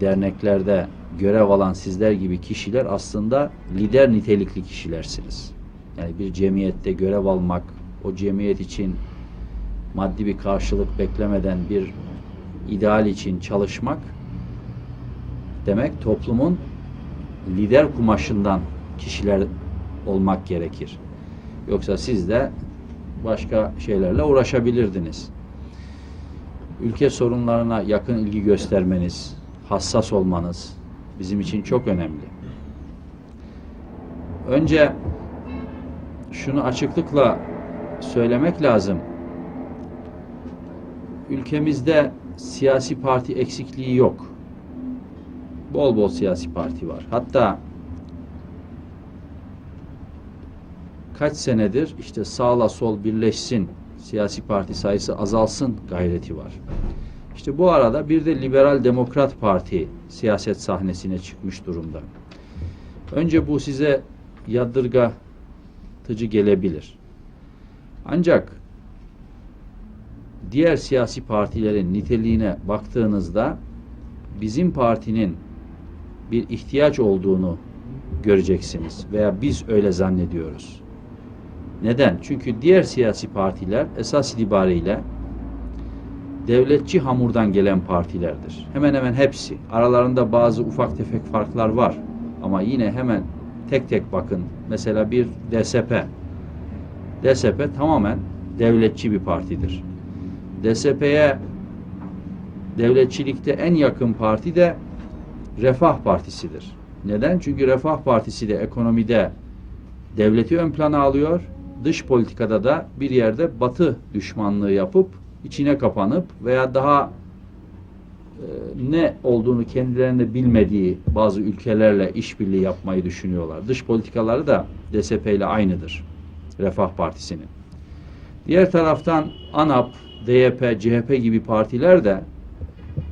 derneklerde görev alan sizler gibi kişiler aslında lider nitelikli kişilersiniz. Yani bir cemiyette görev almak, o cemiyet için maddi bir karşılık beklemeden bir ideal için çalışmak demek toplumun lider kumaşından kişiler olmak gerekir. Yoksa siz de başka şeylerle uğraşabilirdiniz. Ülke sorunlarına yakın ilgi göstermeniz, hassas olmanız bizim için çok önemli. Önce şunu açıklıkla söylemek lazım. Ülkemizde siyasi parti eksikliği yok. Bol bol siyasi parti var. Hatta kaç senedir işte sağla sol birleşsin, siyasi parti sayısı azalsın gayreti var. İşte bu arada bir de Liberal Demokrat Parti siyaset sahnesine çıkmış durumda. Önce bu size yadırgatıcı gelebilir. Ancak diğer siyasi partilerin niteliğine baktığınızda bizim partinin bir ihtiyaç olduğunu göreceksiniz veya biz öyle zannediyoruz. Neden? Çünkü diğer siyasi partiler esas itibariyle devletçi hamurdan gelen partilerdir. Hemen hemen hepsi. Aralarında bazı ufak tefek farklar var. Ama yine hemen tek tek bakın. Mesela bir DSP. DSP tamamen devletçi bir partidir. DSP'ye devletçilikte en yakın parti de Refah Partisi'dir. Neden? Çünkü Refah Partisi de ekonomide devleti ön plana alıyor. Dış politikada da bir yerde batı düşmanlığı yapıp içine kapanıp veya daha e, ne olduğunu kendilerinde bilmediği bazı ülkelerle işbirliği yapmayı düşünüyorlar. Dış politikaları da DSP ile aynıdır. Refah Partisi'nin. Diğer taraftan ANAP, DYP, CHP gibi partiler de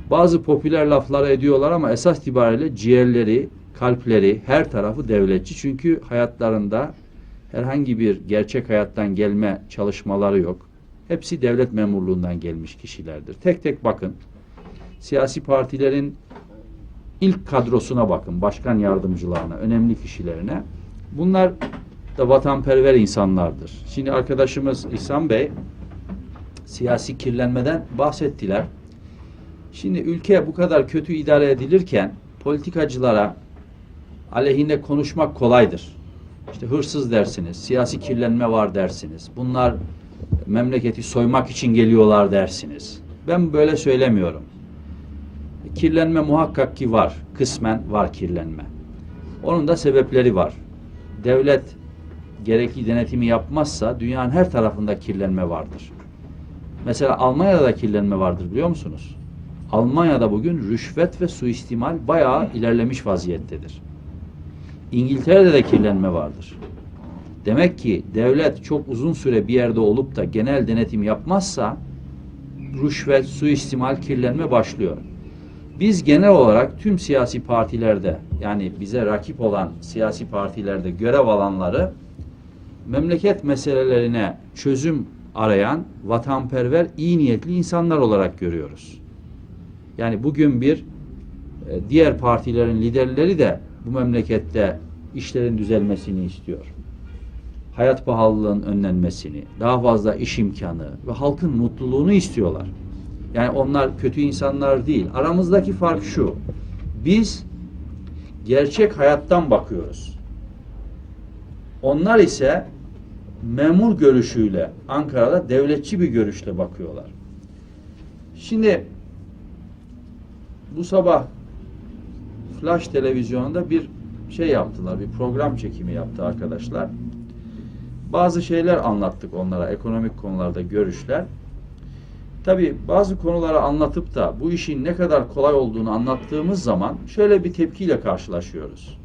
bazı popüler lafları ediyorlar ama esas itibariyle ciğerleri, kalpleri, her tarafı devletçi. Çünkü hayatlarında herhangi bir gerçek hayattan gelme çalışmaları yok. Hepsi devlet memurluğundan gelmiş kişilerdir. Tek tek bakın. Siyasi partilerin ilk kadrosuna bakın. Başkan yardımcılarına, önemli kişilerine. Bunlar da vatanperver insanlardır. Şimdi arkadaşımız İhsan Bey siyasi kirlenmeden bahsettiler. Şimdi ülke bu kadar kötü idare edilirken politikacılara aleyhinde konuşmak kolaydır. İşte hırsız dersiniz, siyasi kirlenme var dersiniz. Bunlar memleketi soymak için geliyorlar dersiniz. Ben böyle söylemiyorum. Kirlenme muhakkak ki var. Kısmen var kirlenme. Onun da sebepleri var. Devlet gerekli denetimi yapmazsa dünyanın her tarafında kirlenme vardır. Mesela Almanya'da da kirlenme vardır biliyor musunuz? Almanya'da bugün rüşvet ve suistimal bayağı ilerlemiş vaziyettedir. İngiltere'de de kirlenme vardır. Demek ki devlet çok uzun süre bir yerde olup da genel denetim yapmazsa rüşvet, suistimal, kirlenme başlıyor. Biz genel olarak tüm siyasi partilerde yani bize rakip olan siyasi partilerde görev alanları memleket meselelerine çözüm arayan vatanperver, iyi niyetli insanlar olarak görüyoruz. Yani bugün bir e, diğer partilerin liderleri de bu memlekette işlerin düzelmesini istiyor. Hayat pahalılığının önlenmesini, daha fazla iş imkanı ve halkın mutluluğunu istiyorlar. Yani onlar kötü insanlar değil. Aramızdaki fark şu. Biz gerçek hayattan bakıyoruz. Onlar ise memur görüşüyle Ankara'da devletçi bir görüşle bakıyorlar. Şimdi bu sabah Flash televizyonunda bir şey yaptılar, bir program çekimi yaptı arkadaşlar. Bazı şeyler anlattık onlara, ekonomik konularda görüşler. Tabi bazı konuları anlatıp da bu işin ne kadar kolay olduğunu anlattığımız zaman şöyle bir tepkiyle karşılaşıyoruz.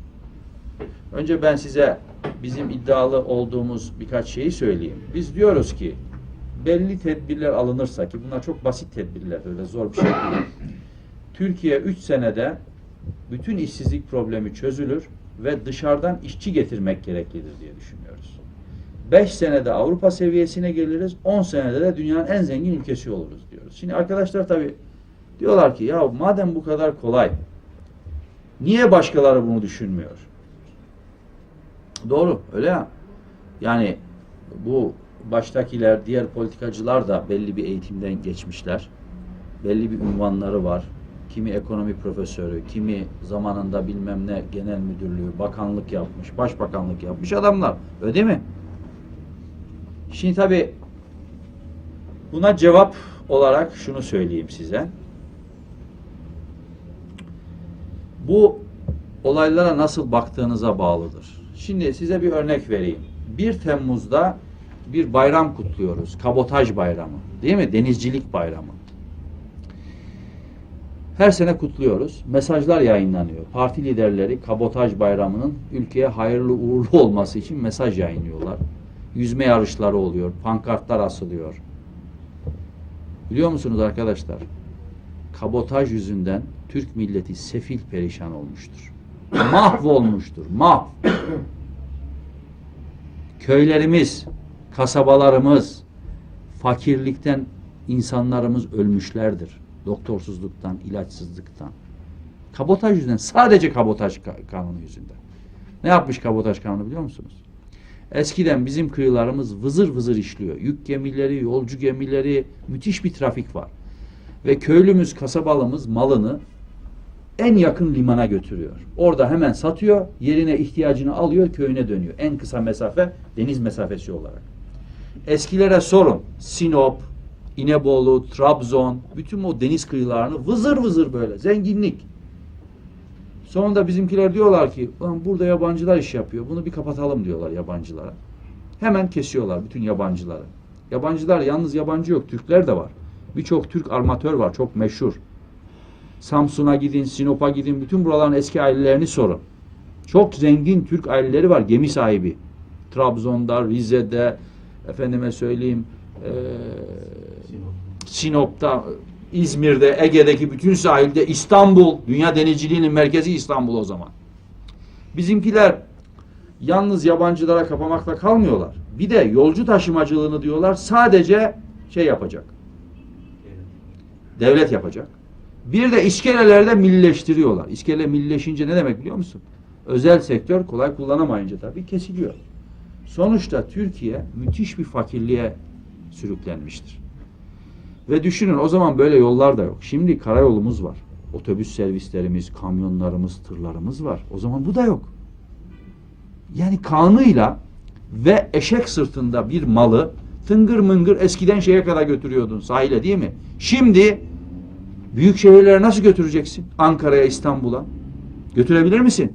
Önce ben size bizim iddialı olduğumuz birkaç şeyi söyleyeyim. Biz diyoruz ki belli tedbirler alınırsa ki bunlar çok basit tedbirler öyle zor bir şey değil. Türkiye 3 senede bütün işsizlik problemi çözülür ve dışarıdan işçi getirmek gereklidir diye düşünüyoruz. 5 senede Avrupa seviyesine geliriz, 10 senede de dünyanın en zengin ülkesi oluruz diyoruz. Şimdi arkadaşlar tabi diyorlar ki ya madem bu kadar kolay Niye başkaları bunu düşünmüyor? Doğru, öyle ya. Yani bu baştakiler, diğer politikacılar da belli bir eğitimden geçmişler. Belli bir unvanları var. Kimi ekonomi profesörü, kimi zamanında bilmem ne genel müdürlüğü, bakanlık yapmış, başbakanlık yapmış adamlar. Öyle değil mi? Şimdi tabii buna cevap olarak şunu söyleyeyim size. Bu olaylara nasıl baktığınıza bağlıdır. Şimdi size bir örnek vereyim. 1 Temmuz'da bir bayram kutluyoruz. Kabotaj bayramı. Değil mi? Denizcilik bayramı. Her sene kutluyoruz. Mesajlar yayınlanıyor. Parti liderleri kabotaj bayramının ülkeye hayırlı uğurlu olması için mesaj yayınlıyorlar. Yüzme yarışları oluyor. Pankartlar asılıyor. Biliyor musunuz arkadaşlar? Kabotaj yüzünden Türk milleti sefil perişan olmuştur. Mahvolmuştur. Mahv. Köylerimiz, kasabalarımız, fakirlikten insanlarımız ölmüşlerdir. Doktorsuzluktan, ilaçsızlıktan. Kabotaj yüzünden, sadece kabotaj ka- kanunu yüzünden. Ne yapmış kabotaj kanunu biliyor musunuz? Eskiden bizim kıyılarımız vızır vızır işliyor. Yük gemileri, yolcu gemileri, müthiş bir trafik var. Ve köylümüz, kasabalımız malını en yakın limana götürüyor. Orada hemen satıyor, yerine ihtiyacını alıyor, köyüne dönüyor. En kısa mesafe deniz mesafesi olarak. Eskilere sorun. Sinop, İnebolu, Trabzon, bütün o deniz kıyılarını vızır vızır böyle zenginlik. Sonunda bizimkiler diyorlar ki, burada yabancılar iş yapıyor. Bunu bir kapatalım diyorlar yabancılara. Hemen kesiyorlar bütün yabancıları. Yabancılar yalnız yabancı yok, Türkler de var. Birçok Türk armatör var, çok meşhur. Samsun'a gidin, Sinop'a gidin, bütün buraların eski ailelerini sorun. Çok zengin Türk aileleri var, gemi sahibi. Trabzon'da, Rize'de, efendime söyleyeyim, eee, Sinop'ta, İzmir'de, Ege'deki bütün sahilde, İstanbul, dünya denizciliğinin merkezi İstanbul o zaman. Bizimkiler yalnız yabancılara kapamakla kalmıyorlar. Bir de yolcu taşımacılığını diyorlar sadece şey yapacak. Devlet yapacak. Bir de iskelelerde millileştiriyorlar. İskele millileşince ne demek biliyor musun? Özel sektör kolay kullanamayınca tabii kesiliyor. Sonuçta Türkiye müthiş bir fakirliğe sürüklenmiştir. Ve düşünün o zaman böyle yollar da yok. Şimdi karayolumuz var. Otobüs servislerimiz, kamyonlarımız, tırlarımız var. O zaman bu da yok. Yani kanıyla ve eşek sırtında bir malı tıngır mıngır eskiden şeye kadar götürüyordun sahile değil mi? Şimdi büyük şehirlere nasıl götüreceksin? Ankara'ya, İstanbul'a. Götürebilir misin?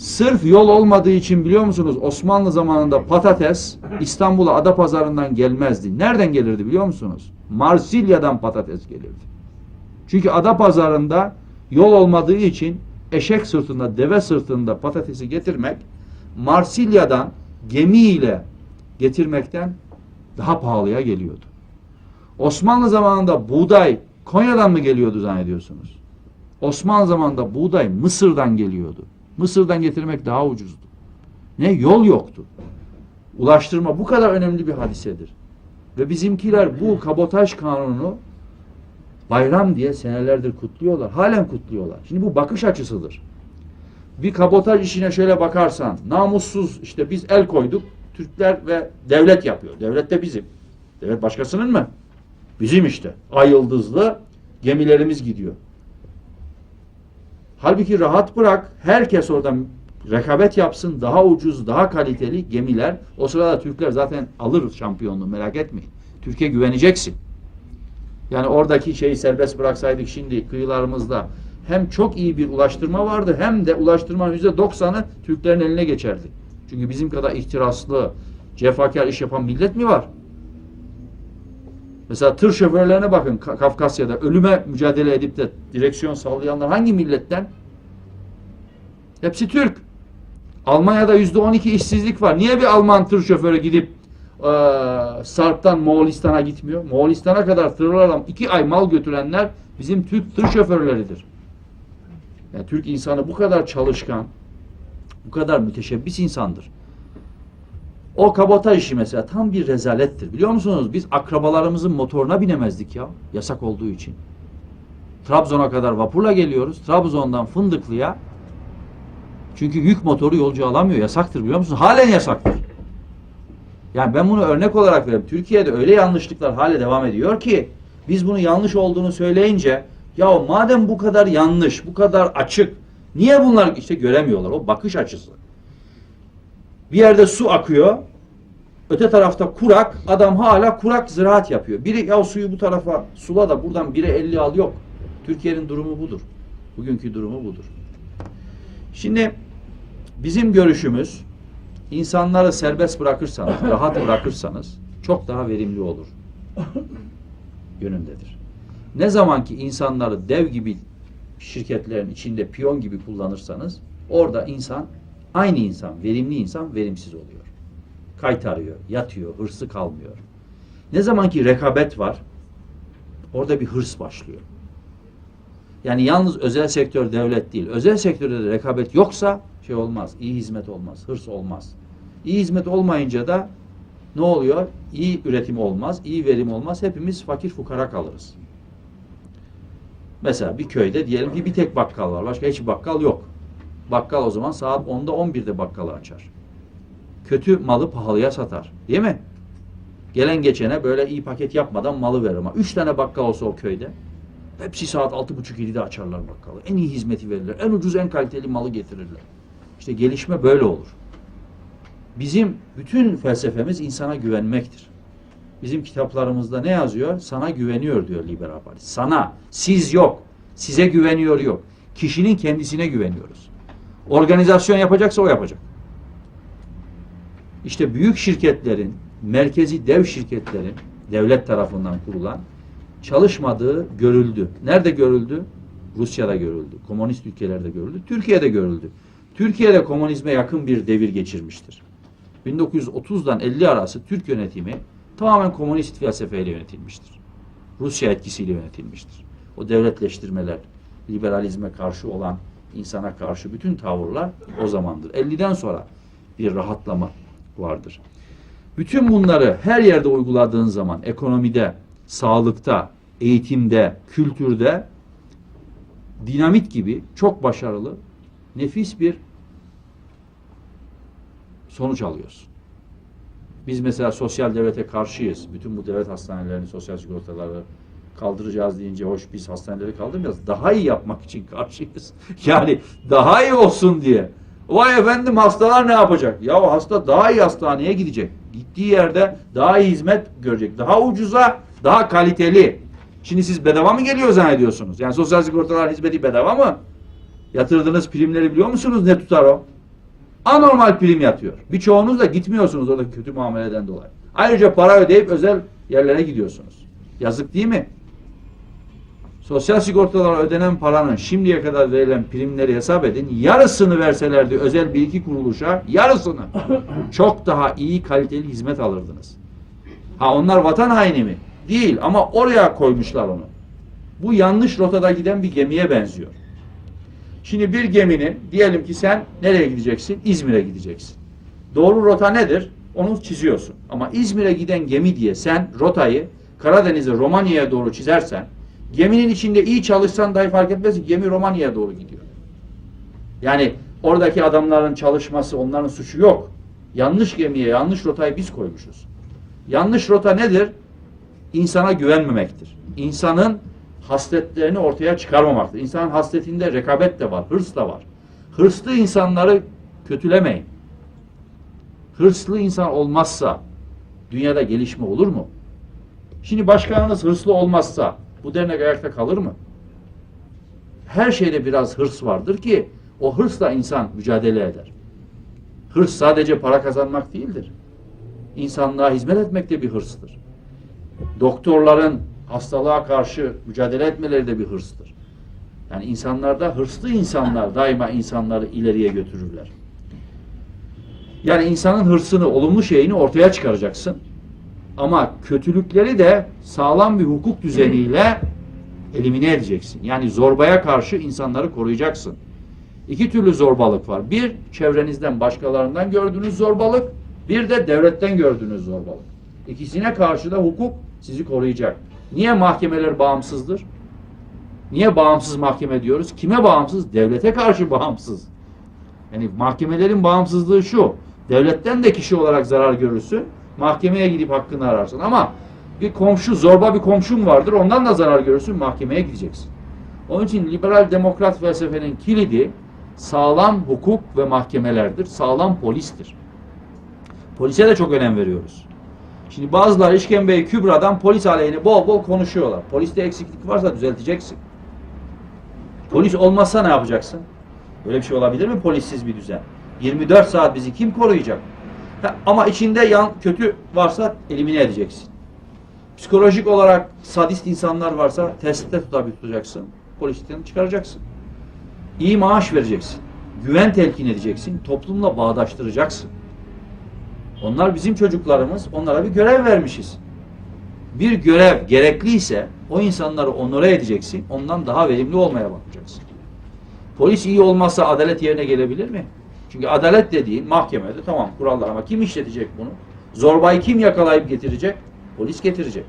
Sırf yol olmadığı için biliyor musunuz Osmanlı zamanında patates İstanbul'a Adapazarı'ndan gelmezdi. Nereden gelirdi biliyor musunuz? Marsilya'dan patates gelirdi. Çünkü Adapazarı'nda yol olmadığı için eşek sırtında, deve sırtında patatesi getirmek Marsilya'dan gemiyle getirmekten daha pahalıya geliyordu. Osmanlı zamanında buğday Konya'dan mı geliyordu zannediyorsunuz? Osmanlı zamanında buğday Mısır'dan geliyordu. Mısır'dan getirmek daha ucuzdu. Ne? Yol yoktu. Ulaştırma bu kadar önemli bir hadisedir. Ve bizimkiler bu kabotaj kanunu bayram diye senelerdir kutluyorlar. Halen kutluyorlar. Şimdi bu bakış açısıdır. Bir kabotaj işine şöyle bakarsan, namussuz işte biz el koyduk, Türkler ve devlet yapıyor. Devlet de bizim. Devlet başkasının mı? Bizim işte. Ay yıldızlı gemilerimiz gidiyor. Halbuki rahat bırak. Herkes oradan rekabet yapsın. Daha ucuz, daha kaliteli gemiler. O sırada Türkler zaten alır şampiyonluğu merak etmeyin. Türkiye güveneceksin. Yani oradaki şeyi serbest bıraksaydık şimdi kıyılarımızda hem çok iyi bir ulaştırma vardı hem de ulaştırmanın yüzde doksanı Türklerin eline geçerdi. Çünkü bizim kadar ihtiraslı, cefakar iş yapan millet mi var? Mesela tır şoförlerine bakın Ka- Kafkasya'da ölüme mücadele edip de direksiyon sallayanlar hangi milletten? Hepsi Türk. Almanya'da yüzde on iki işsizlik var. Niye bir Alman tır şoförü gidip eee Sarp'tan Moğolistan'a gitmiyor? Moğolistan'a kadar tırlarla iki ay mal götürenler bizim Türk tır şoförleridir. Yani Türk insanı bu kadar çalışkan, bu kadar müteşebbis insandır. O kabotaj işi mesela tam bir rezalettir. Biliyor musunuz? Biz akrabalarımızın motoruna binemezdik ya. Yasak olduğu için. Trabzon'a kadar vapurla geliyoruz. Trabzon'dan Fındıklı'ya çünkü yük motoru yolcu alamıyor. Yasaktır biliyor musunuz? Halen yasaktır. Yani ben bunu örnek olarak veriyorum. Türkiye'de öyle yanlışlıklar hale devam ediyor ki biz bunu yanlış olduğunu söyleyince ya madem bu kadar yanlış, bu kadar açık niye bunlar işte göremiyorlar? O bakış açısı. Bir yerde su akıyor. Öte tarafta kurak. Adam hala kurak ziraat yapıyor. Biri ya suyu bu tarafa sula da buradan biri 50 al yok. Türkiye'nin durumu budur. Bugünkü durumu budur. Şimdi bizim görüşümüz insanları serbest bırakırsanız, rahat bırakırsanız çok daha verimli olur. Yönündedir. Ne zaman ki insanları dev gibi şirketlerin içinde piyon gibi kullanırsanız orada insan aynı insan, verimli insan verimsiz oluyor. Kaytarıyor, yatıyor, hırsı kalmıyor. Ne zaman ki rekabet var orada bir hırs başlıyor. Yani yalnız özel sektör devlet değil. Özel sektörde de rekabet yoksa şey olmaz. iyi hizmet olmaz. Hırs olmaz. İyi hizmet olmayınca da ne oluyor? İyi üretim olmaz. iyi verim olmaz. Hepimiz fakir fukara kalırız. Mesela bir köyde diyelim ki bir tek bakkal var. Başka hiç bakkal yok. Bakkal o zaman saat 10'da 11'de bakkalı açar. Kötü malı pahalıya satar. Değil mi? Gelen geçene böyle iyi paket yapmadan malı verir ama. Üç tane bakkal olsa o köyde Hepsi saat altı buçuk yedide açarlar bakkalı. En iyi hizmeti verirler. En ucuz en kaliteli malı getirirler. İşte gelişme böyle olur. Bizim bütün felsefemiz insana güvenmektir. Bizim kitaplarımızda ne yazıyor? Sana güveniyor diyor Liberal Parti. Sana, siz yok. Size güveniyor yok. Kişinin kendisine güveniyoruz. Organizasyon yapacaksa o yapacak. İşte büyük şirketlerin, merkezi dev şirketlerin, devlet tarafından kurulan çalışmadığı görüldü. Nerede görüldü? Rusya'da görüldü. Komünist ülkelerde görüldü. Türkiye'de görüldü. Türkiye'de komünizme yakın bir devir geçirmiştir. 1930'dan 50 arası Türk yönetimi tamamen komünist felsefeyle yönetilmiştir. Rusya etkisiyle yönetilmiştir. O devletleştirmeler, liberalizme karşı olan insana karşı bütün tavırlar o zamandır. 50'den sonra bir rahatlama vardır. Bütün bunları her yerde uyguladığın zaman ekonomide, sağlıkta, eğitimde, kültürde dinamit gibi çok başarılı, nefis bir sonuç alıyorsun. Biz mesela sosyal devlete karşıyız. Bütün bu devlet hastanelerini, sosyal sigortaları kaldıracağız deyince hoş biz hastaneleri kaldırmayacağız. Daha iyi yapmak için karşıyız. Yani daha iyi olsun diye. Vay efendim hastalar ne yapacak? Ya hasta daha iyi hastaneye gidecek. Gittiği yerde daha iyi hizmet görecek. Daha ucuza, daha kaliteli. Şimdi siz bedava mı geliyor zannediyorsunuz? Yani sosyal sigortalar hizmeti bedava mı? Yatırdığınız primleri biliyor musunuz ne tutar o? Anormal prim yatıyor. Birçoğunuz da gitmiyorsunuz oradaki kötü muameleden dolayı. Ayrıca para ödeyip özel yerlere gidiyorsunuz. Yazık değil mi? Sosyal sigortalara ödenen paranın şimdiye kadar verilen primleri hesap edin. Yarısını verselerdi özel bir iki kuruluşa, yarısını çok daha iyi kaliteli hizmet alırdınız. Ha onlar vatan haini mi? Değil ama oraya koymuşlar onu. Bu yanlış rotada giden bir gemiye benziyor. Şimdi bir geminin diyelim ki sen nereye gideceksin? İzmir'e gideceksin. Doğru rota nedir? Onu çiziyorsun. Ama İzmir'e giden gemi diye sen rotayı Karadeniz'e Romanya'ya doğru çizersen geminin içinde iyi çalışsan dahi fark etmez gemi Romanya'ya doğru gidiyor. Yani oradaki adamların çalışması onların suçu yok. Yanlış gemiye yanlış rotayı biz koymuşuz. Yanlış rota nedir? İnsana güvenmemektir. İnsanın hasletlerini ortaya çıkarmamaktır. İnsanın hasletinde rekabet de var, hırs da var. Hırslı insanları kötülemeyin. Hırslı insan olmazsa dünyada gelişme olur mu? Şimdi başkanınız hırslı olmazsa bu dernek ayakta kalır mı? Her şeyde biraz hırs vardır ki o hırsla insan mücadele eder. Hırs sadece para kazanmak değildir. İnsanlığa hizmet etmek de bir hırsdır. Doktorların hastalığa karşı mücadele etmeleri de bir hırstır. Yani insanlarda hırslı insanlar daima insanları ileriye götürürler. Yani insanın hırsını, olumlu şeyini ortaya çıkaracaksın. Ama kötülükleri de sağlam bir hukuk düzeniyle elimine edeceksin. Yani zorbaya karşı insanları koruyacaksın. İki türlü zorbalık var. Bir, çevrenizden, başkalarından gördüğünüz zorbalık. Bir de devletten gördüğünüz zorbalık. İkisine karşı da hukuk sizi koruyacak. Niye mahkemeler bağımsızdır? Niye bağımsız mahkeme diyoruz? Kime bağımsız? Devlete karşı bağımsız. Yani mahkemelerin bağımsızlığı şu. Devletten de kişi olarak zarar görürsün. Mahkemeye gidip hakkını ararsın. Ama bir komşu, zorba bir komşun vardır. Ondan da zarar görürsün. Mahkemeye gideceksin. Onun için liberal demokrat felsefenin kilidi sağlam hukuk ve mahkemelerdir. Sağlam polistir. Polise de çok önem veriyoruz. Şimdi bazıları işkembeyi kübradan polis aleyhine bol bol konuşuyorlar. Poliste eksiklik varsa düzelteceksin. Polis olmazsa ne yapacaksın? Böyle bir şey olabilir mi polissiz bir düzen? 24 saat bizi kim koruyacak? Ama içinde yan kötü varsa elimine edeceksin. Psikolojik olarak sadist insanlar varsa testte tutabil tutacaksın. Polisten çıkaracaksın. İyi maaş vereceksin. Güven telkin edeceksin. Toplumla bağdaştıracaksın. Onlar bizim çocuklarımız. Onlara bir görev vermişiz. Bir görev gerekliyse o insanları onore edeceksin. Ondan daha verimli olmaya bakacaksın. Polis iyi olmazsa adalet yerine gelebilir mi? Çünkü adalet dediğin mahkemede tamam kurallar ama kim işletecek bunu? Zorbayı kim yakalayıp getirecek? Polis getirecek.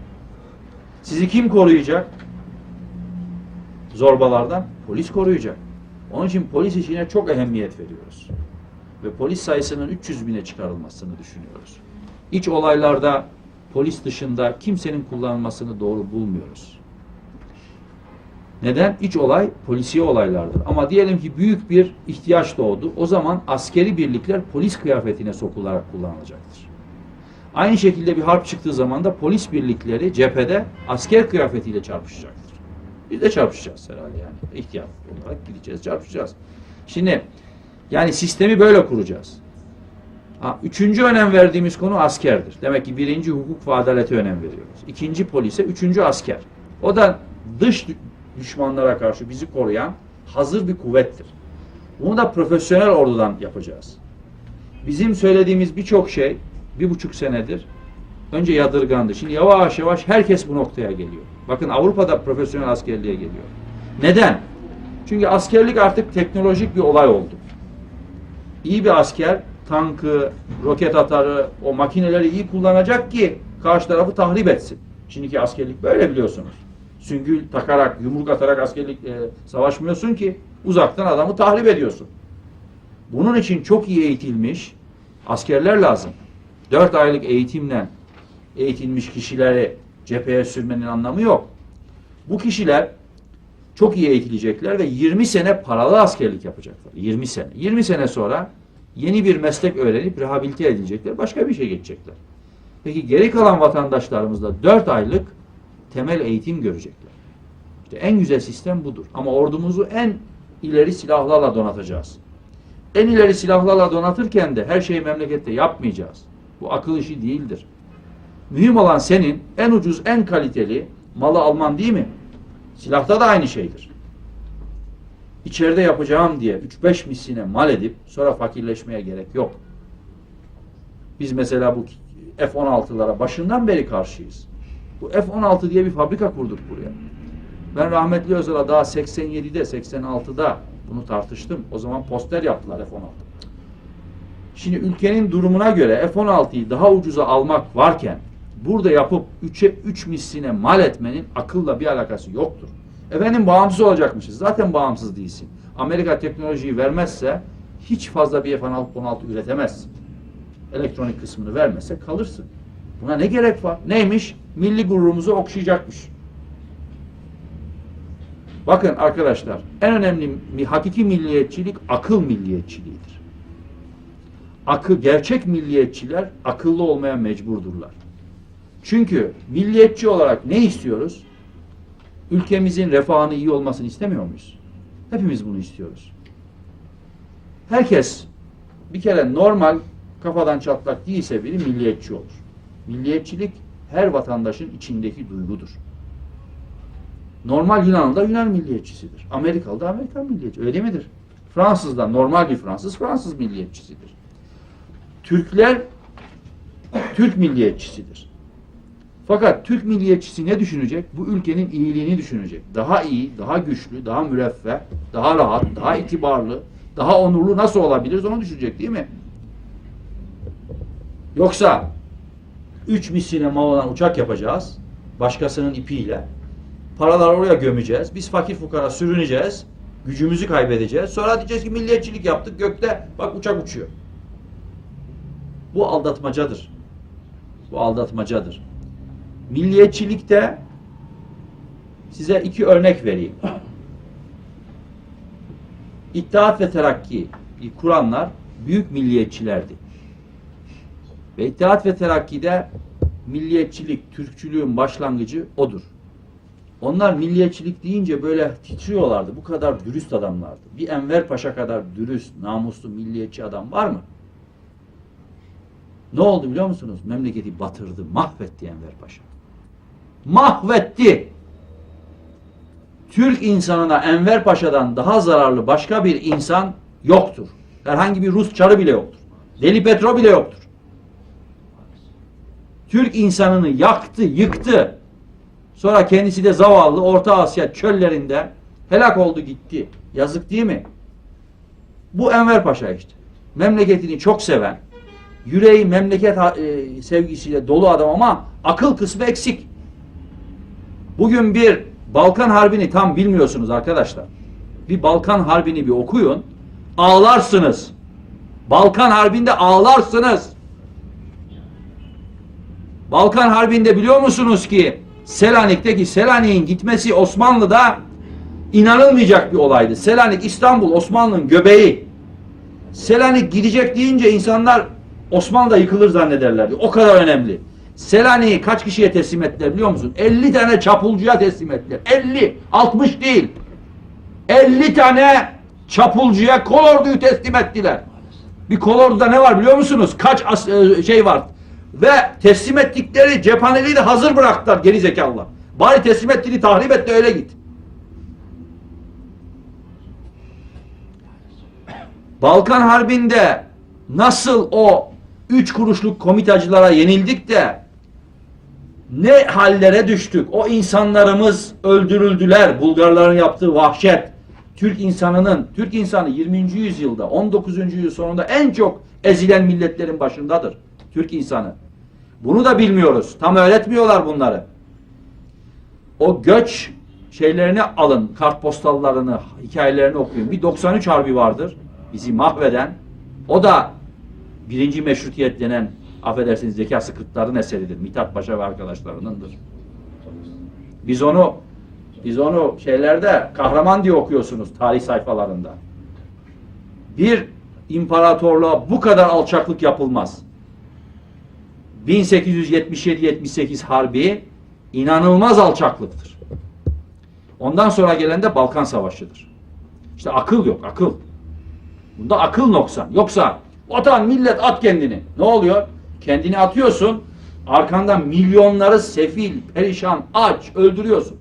Sizi kim koruyacak? Zorbalardan polis koruyacak. Onun için polis işine çok ehemmiyet veriyoruz. Ve polis sayısının 300 bine çıkarılmasını düşünüyoruz. İç olaylarda polis dışında kimsenin kullanılmasını doğru bulmuyoruz. Neden? İç olay polisiye olaylardır. Ama diyelim ki büyük bir ihtiyaç doğdu. O zaman askeri birlikler polis kıyafetine sokularak kullanılacaktır. Aynı şekilde bir harp çıktığı zaman da polis birlikleri cephede asker kıyafetiyle çarpışacaktır. Biz de çarpışacağız herhalde yani. İhtiyat olarak gideceğiz, çarpışacağız. Şimdi yani sistemi böyle kuracağız. Ha, üçüncü önem verdiğimiz konu askerdir. Demek ki birinci hukuk ve adalete önem veriyoruz. İkinci polise, üçüncü asker. O da dış düşmanlara karşı bizi koruyan hazır bir kuvvettir. Bunu da profesyonel ordudan yapacağız. Bizim söylediğimiz birçok şey bir buçuk senedir önce yadırgandı. Şimdi yavaş yavaş herkes bu noktaya geliyor. Bakın Avrupa'da profesyonel askerliğe geliyor. Neden? Çünkü askerlik artık teknolojik bir olay oldu. İyi bir asker tankı, roket atarı, o makineleri iyi kullanacak ki karşı tarafı tahrip etsin. Şimdiki askerlik böyle biliyorsunuz. Süngül takarak, yumruk atarak askerlik e, savaşmıyorsun ki uzaktan adamı tahrip ediyorsun. Bunun için çok iyi eğitilmiş askerler lazım. Dört aylık eğitimle eğitilmiş kişileri cepheye sürmenin anlamı yok. Bu kişiler çok iyi eğitilecekler ve 20 sene paralı askerlik yapacaklar. 20 sene. 20 sene sonra yeni bir meslek öğrenip rehabilite edilecekler. Başka bir şey geçecekler. Peki geri kalan vatandaşlarımız da 4 aylık temel eğitim görecekler. İşte en güzel sistem budur. Ama ordumuzu en ileri silahlarla donatacağız. En ileri silahlarla donatırken de her şeyi memlekette yapmayacağız. Bu akıl işi değildir. Mühim olan senin en ucuz, en kaliteli malı alman değil mi? Silahta da aynı şeydir. İçeride yapacağım diye 3-5 misline mal edip sonra fakirleşmeye gerek yok. Biz mesela bu F-16'lara başından beri karşıyız. Bu F-16 diye bir fabrika kurduk buraya. Ben rahmetli Özal'a daha 87'de, 86'da bunu tartıştım. O zaman poster yaptılar F-16. Şimdi ülkenin durumuna göre F-16'yı daha ucuza almak varken burada yapıp 3'e 3 misline mal etmenin akılla bir alakası yoktur. Efendim bağımsız olacakmışız. Zaten bağımsız değilsin. Amerika teknolojiyi vermezse hiç fazla bir F-16 üretemezsin. Elektronik kısmını vermezse kalırsın. Buna ne gerek var? Neymiş? Milli gururumuzu okşayacakmış. Bakın arkadaşlar en önemli hakiki milliyetçilik akıl milliyetçiliğidir. Akıl, gerçek milliyetçiler akıllı olmaya mecburdurlar. Çünkü milliyetçi olarak ne istiyoruz? Ülkemizin refahını iyi olmasını istemiyor muyuz? Hepimiz bunu istiyoruz. Herkes bir kere normal kafadan çatlak değilse biri milliyetçi olur. Milliyetçilik her vatandaşın içindeki duygudur. Normal Yunanlı da Yunan milliyetçisidir. Amerikalı da Amerikan milliyetçi. Öyle midir? Fransız da normal bir Fransız Fransız milliyetçisidir. Türkler Türk milliyetçisidir. Fakat Türk milliyetçisi ne düşünecek? Bu ülkenin iyiliğini düşünecek. Daha iyi, daha güçlü, daha müreffeh, daha rahat, daha itibarlı, daha onurlu nasıl olabiliriz onu düşünecek değil mi? Yoksa üç misline mal olan uçak yapacağız. Başkasının ipiyle. Paraları oraya gömeceğiz. Biz fakir fukara sürüneceğiz. Gücümüzü kaybedeceğiz. Sonra diyeceğiz ki milliyetçilik yaptık. Gökte bak uçak uçuyor. Bu aldatmacadır. Bu aldatmacadır. Milliyetçilikte size iki örnek vereyim. İttihat ve Terakki kuranlar büyük milliyetçilerdi. Ve İttihat ve Terakki'de milliyetçilik, Türkçülüğün başlangıcı odur. Onlar milliyetçilik deyince böyle titriyorlardı. Bu kadar dürüst adamlardı. Bir Enver Paşa kadar dürüst, namuslu, milliyetçi adam var mı? Ne oldu biliyor musunuz? Memleketi batırdı, mahvetti Enver Paşa. Mahvetti. Türk insanına Enver Paşa'dan daha zararlı başka bir insan yoktur. Herhangi bir Rus çarı bile yoktur. Deli Petro bile yoktur. Türk insanını yaktı, yıktı. Sonra kendisi de zavallı Orta Asya çöllerinde helak oldu gitti. Yazık değil mi? Bu Enver Paşa işte. Memleketini çok seven, yüreği memleket e, sevgisiyle dolu adam ama akıl kısmı eksik. Bugün bir Balkan Harbi'ni tam bilmiyorsunuz arkadaşlar. Bir Balkan Harbi'ni bir okuyun. Ağlarsınız. Balkan Harbi'nde ağlarsınız. Balkan Harbi'nde biliyor musunuz ki Selanik'teki Selanik'in gitmesi Osmanlı'da inanılmayacak bir olaydı. Selanik İstanbul Osmanlı'nın göbeği. Selanik gidecek deyince insanlar Osmanlı'da yıkılır zannederlerdi. O kadar önemli. Selanik'i kaç kişiye teslim ettiler biliyor musun? 50 tane çapulcuya teslim ettiler. 50, 60 değil. 50 tane çapulcuya kolorduyu teslim ettiler. Bir kolorduda ne var biliyor musunuz? Kaç e, şey var. Ve teslim ettikleri cephaneleri de hazır bıraktılar geri zekalılar. Bari teslim ettiğini tahrip et de öyle git. Balkan Harbi'nde nasıl o üç kuruşluk komitacılara yenildik de ne hallere düştük. O insanlarımız öldürüldüler. Bulgarların yaptığı vahşet. Türk insanının, Türk insanı 20. yüzyılda, 19. yüzyıl sonunda en çok ezilen milletlerin başındadır. Türk insanı. Bunu da bilmiyoruz. Tam öğretmiyorlar bunları. O göç şeylerini alın, kartpostallarını, hikayelerini okuyun. Bir 93 harbi vardır. Bizi mahveden. O da birinci meşrutiyet denen affedersiniz zeka sıkıntıların eseridir. Mithat Paşa ve arkadaşlarınındır. Biz onu biz onu şeylerde kahraman diye okuyorsunuz tarih sayfalarında. Bir imparatorluğa bu kadar alçaklık yapılmaz. 1877-78 harbi inanılmaz alçaklıktır. Ondan sonra gelen de Balkan Savaşı'dır. İşte akıl yok, akıl. Bunda akıl noksan. Yoksa vatan, millet at kendini. Ne oluyor? Kendini atıyorsun, arkandan milyonları sefil, perişan, aç, öldürüyorsun.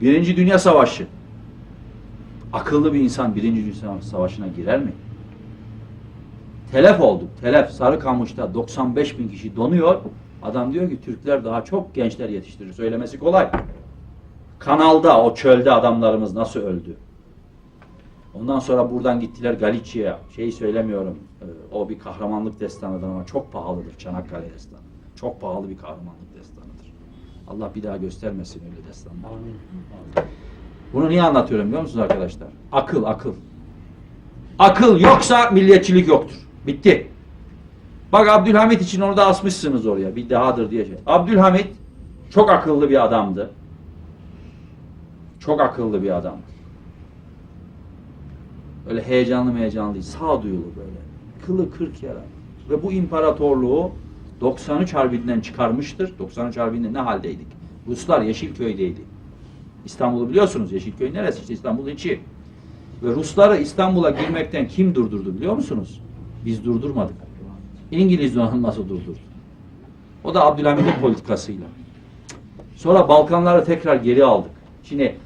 Birinci Dünya Savaşı. Akıllı bir insan Birinci Dünya Savaşı'na girer mi? Telef olduk. Telef. Sarıkamış'ta 95 bin kişi donuyor. Adam diyor ki Türkler daha çok gençler yetiştirir. Söylemesi kolay. Kanalda, o çölde adamlarımız nasıl öldü? Ondan sonra buradan gittiler Galicia'ya. Şeyi söylemiyorum. e, O bir kahramanlık destanıdır ama çok pahalıdır Çanakkale destanı. Çok pahalı bir kahramanlık destanıdır. Allah bir daha göstermesin öyle destanlar. Bunu niye anlatıyorum biliyor musunuz arkadaşlar? Akıl, akıl. Akıl yoksa milliyetçilik yoktur. Bitti. Bak Abdülhamit için onu da asmışsınız oraya. Bir dahadır diye şey. Abdülhamit çok akıllı bir adamdı. Çok akıllı bir adamdı. Öyle heyecanlı heyecanlı değil. Sağduyulu böyle. Kılı kırk yara. Ve bu imparatorluğu 93 Harbi'nden çıkarmıştır. 93 Harbi'nde ne haldeydik? Ruslar Yeşilköy'deydi. İstanbul'u biliyorsunuz. Yeşilköy neresi? İşte İstanbul'un içi. Ve Rusları İstanbul'a girmekten kim durdurdu biliyor musunuz? Biz durdurmadık. İngiliz donanması durdurdu. O da Abdülhamid'in politikasıyla. Sonra Balkanları tekrar geri aldık. Şimdi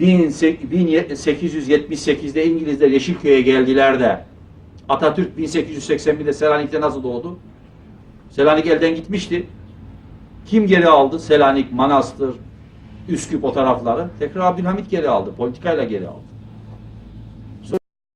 1878'de İngilizler Yeşilköy'e geldiler de Atatürk 1881'de Selanik'te nasıl doğdu? Selanik elden gitmişti. Kim geri aldı? Selanik, Manastır, Üsküp o tarafları. Tekrar Abdülhamit geri aldı. Politikayla geri aldı.